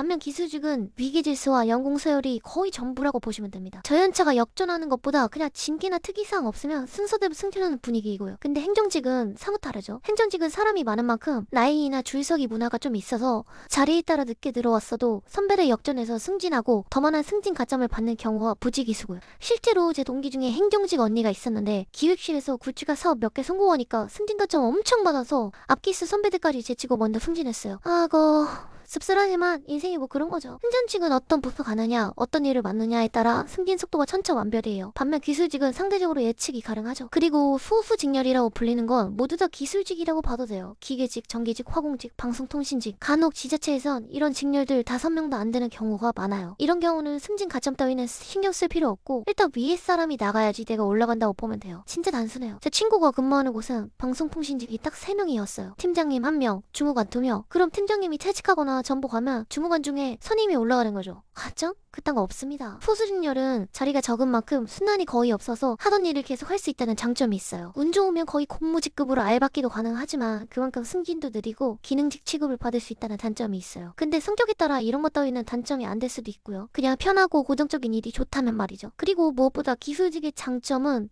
반면 기술직은 위기 질서와 연공 서열이 거의 전부라고 보시면 됩니다. 저연차가 역전하는 것보다 그냥 징계나 특이사항 없으면 순서대로 승진하는 분위기이고요. 근데 행정직은 사뭇 다르죠. 행정직은 사람이 많은 만큼 라인이나 줄서기 문화가 좀 있어서 자리에 따라 늦게 들어왔어도 선배를 역전해서 승진하고 더 많은 승진 가점을 받는 경우가 부지기수고요. 실제로 제 동기 중에 행정직 언니가 있었는데 기획실에서 굴지가 사업 몇 개 성공하니까 승진 가점 엄청 받아서 앞기수 선배들까지 제치고 먼저 승진했어요. 아거 씁쓸하지만 인생이 뭐 그런 거죠. 행정직은 어떤 부서 가 느냐, 어떤 일을 맡느냐에 따라 승진 속도가 천차만별이에요. 반면 기술직은 상대적으로 예측이 가능하죠. 그리고 후후직렬이라고 불리는 건 모두 다 기술직이라고 봐도 돼요. 기계직, 전기직, 화공직, 방송통신직, 간혹 지자체에선 이런 직렬들 다섯 명도 안 되는 경우가 많아요. 이런 경우는 승진 가점 따위는 신경 쓸 필요 없고 일단 위에 사람이 나가야지 내가 올라간다고 보면 돼요. 진짜 단순해요. 제 친구가 근무하는 곳은 방송통신직이 딱 세명이었어요 팀장님 한명 주무관 두명 그럼 팀장님이 퇴직하거나 전보가면 주무관 중에 선임이 올라가는 거죠. 가점? 그딴 거 없습니다. 후수직렬은 자리가 적은 만큼 순환이 거의 없어서 하던 일을 계속 할 수 있다는 장점이 있어요. 운 좋으면 거의 공무직급으로 알바끼도 가능하지만 그만큼 승진도 느리고 기능직 취급을 받을 수 있다는 단점이 있어요. 근데 성격에 따라 이런 것 따위는 단점이 안 될 수도 있고요. 그냥 편하고 고정적인 일이 좋다면 말이죠. 그리고 무엇보다 기술직의 장점은